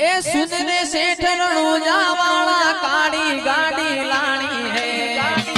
એ સુધરે શેઠ રણુજા વાળા કાળી ગાડી લાણી હે.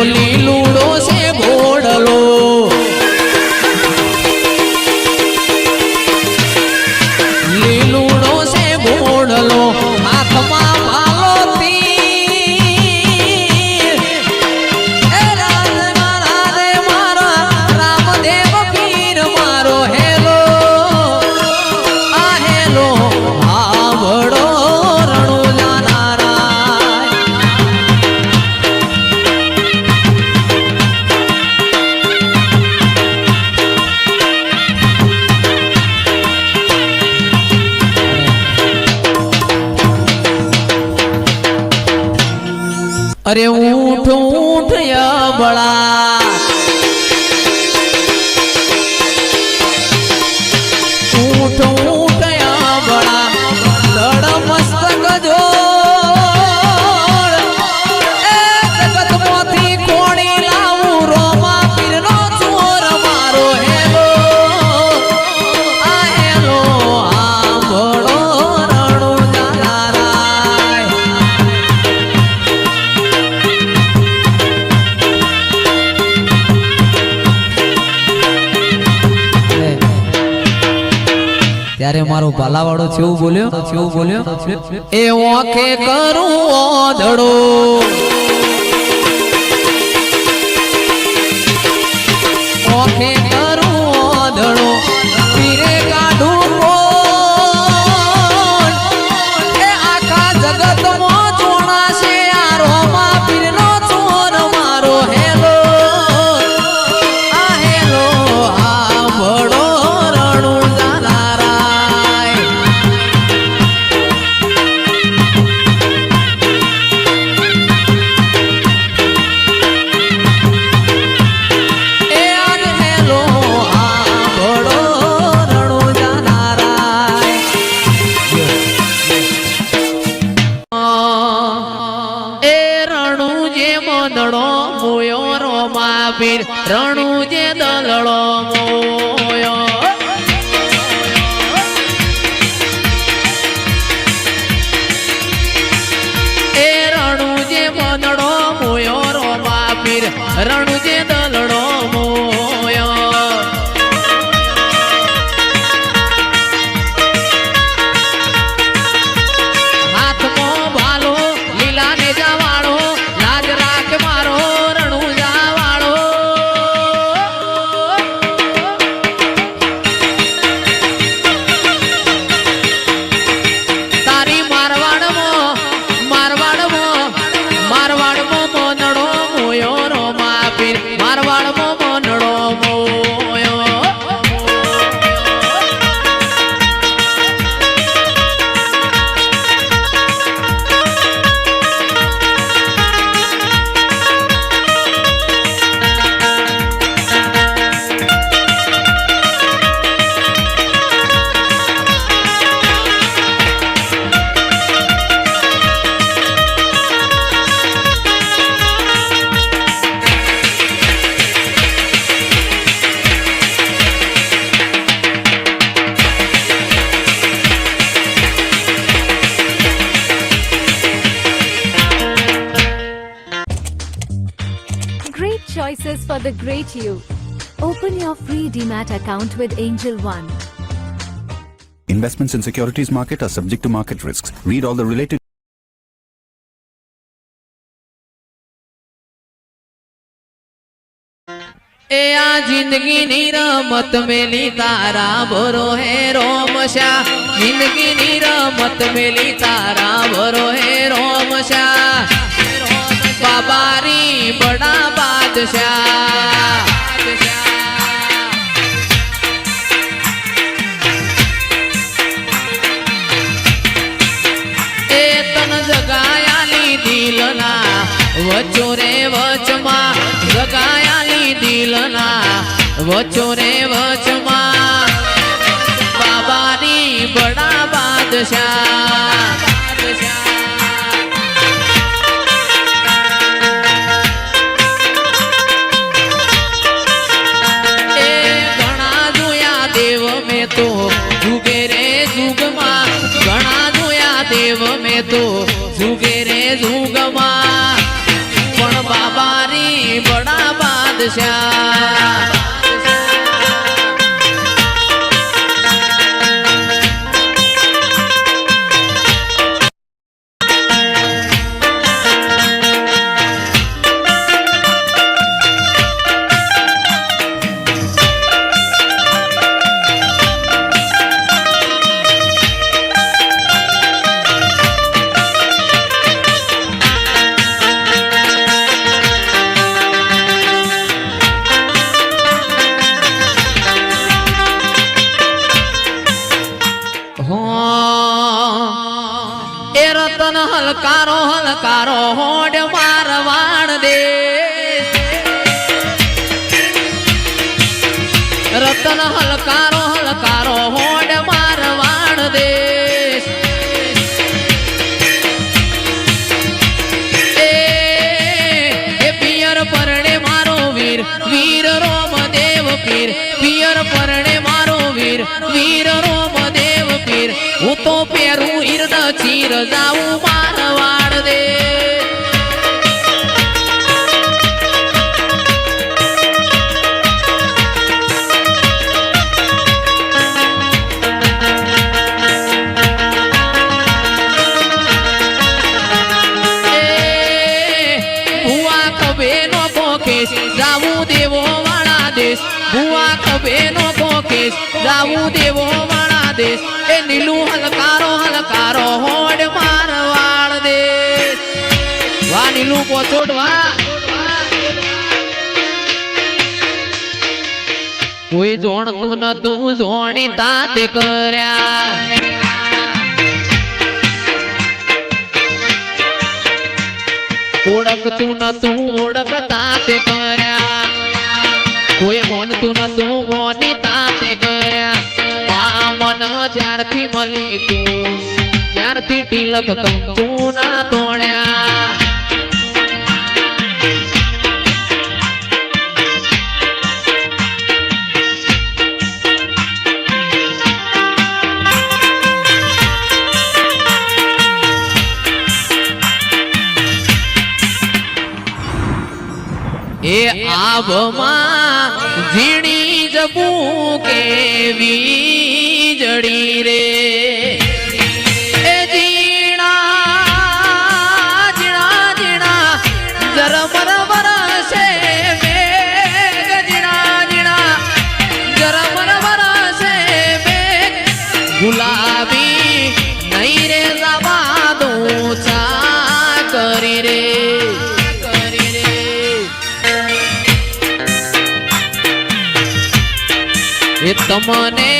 বলিল અરે ઊઠ ઊઠ બળા મારો ભાલાવાળો છેવું બોલ્યો છેવું બોલ્યો? એ ઓખે કરું ઓધડો ઓખે for the great you. Open your free DMAT account with Angel One. Investments in securities market are subject to market risks. Read all the related એ આ જિંદગીની રમત મેલી તારા ભરો હે રોમશા જિંદગીની રમત મેલી તારા ભરો હે રોમશા બાબારી બડા બાદશાહ એ તન જગાયાલી દિલના વચો રે વચમાં જગાયાલી દિલના વચો રે વચમાં. બાબાની બડા બાદશાહ. તો જુગે રે જુગમાં પણ બાબારી બડા બાદશાહ હલકારો હલકારો હોડ મારવાડ દે. રતન હલકારો હલકારો હોડ મારવાડ દે. પરણે મારો વીર વીર રોમ દેવ પીર. હું તો પેરું ઈર્દ ચીર જાઉં મારવાડ દે. દેવો વાળા દેશ. ભુવા કબે નો જાવું દેવો વાળા દેશ. એ નીલું હલકારો કોઈ જોણતું નતું, જોણી તાત કર્યા. ઓળખતું નતું ઓળખતા તાત કર્યા. કોઈ મોનતું નતું, મોની તાત કર્યા. મન જ્યારથી મળી તું ત્યારથી તિલક કંકુ ના તોડ્યા. આભમાં ઝીણી જબું કે જડી રે. એ તમને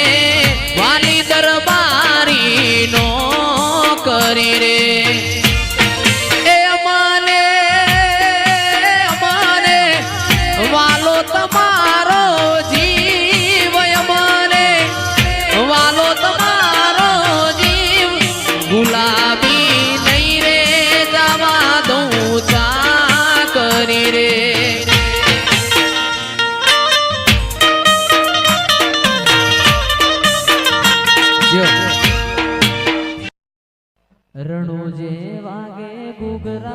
રણુ જે વાગે ગુગરા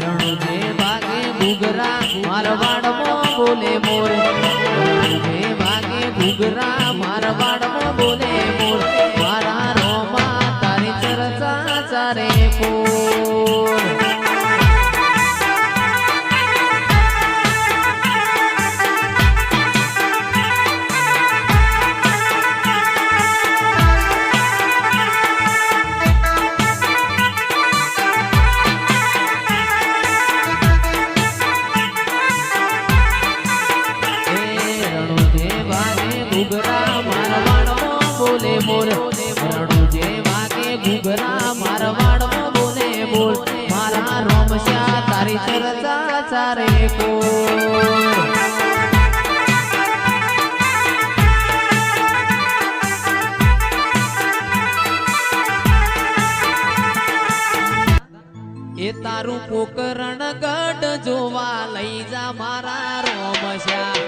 રણુ જે વાગે ગુગરા મારવાડમાં બોલે મોર. રણુ જે વાગે ગુગરા મારવાડમાં બોલે તારું પોકરણ ગઢ જોવા લઈ જા મારા રોમશ્યા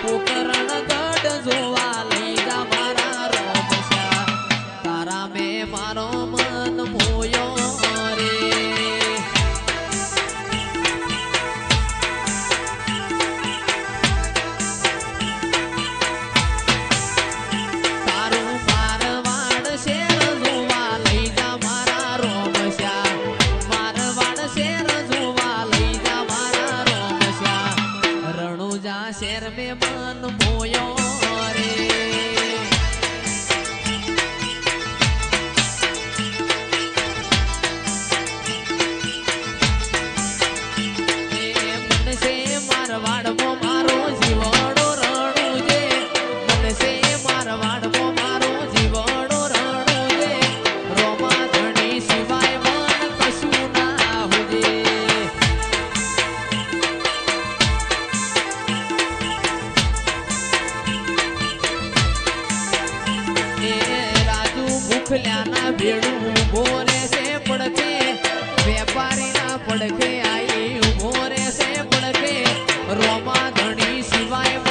પોકરણ ગઢ જોવા શેર મે મન મોયો એ રાજુ ભૂખલ્યાના ભેડું ઊભો રહેશે, પડખે વેપારીના પડખે આઈ ઊભો રહેશે, પડખે રોમા ધણી સિવાય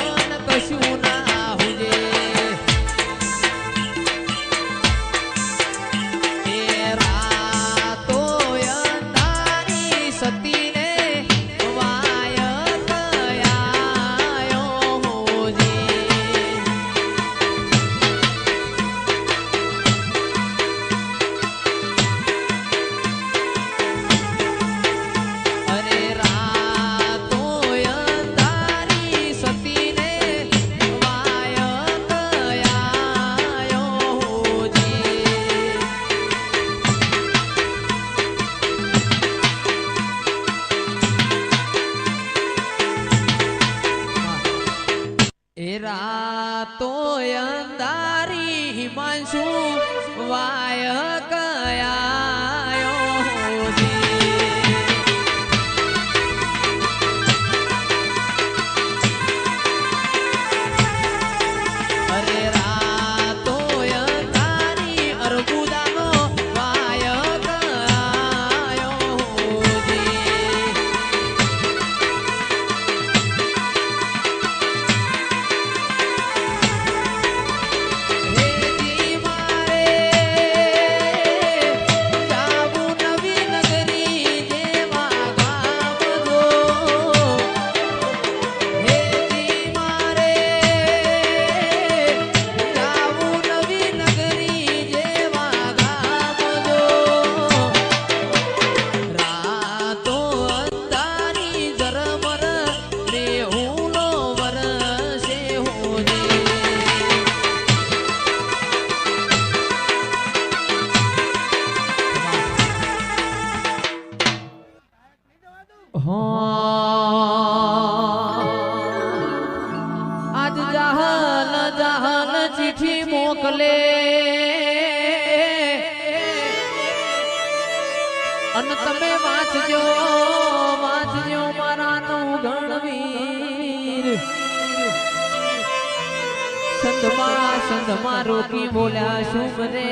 સંત મારો કી બોલ્યા શુભ રે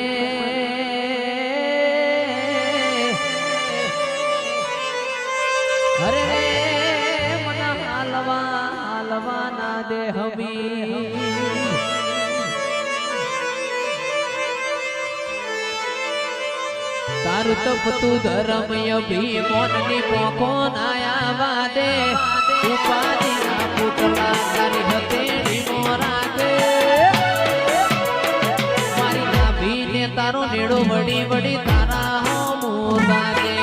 હરે રે, મના હાલવા હાલવા ના દે હમી. તારું તપતું ધરમ અભી મોનની પોખો નાયા વાદે ઉપાધિના પુતળા કરી હતી મોરા મેળો વડી વડી તારા હો મો બાગે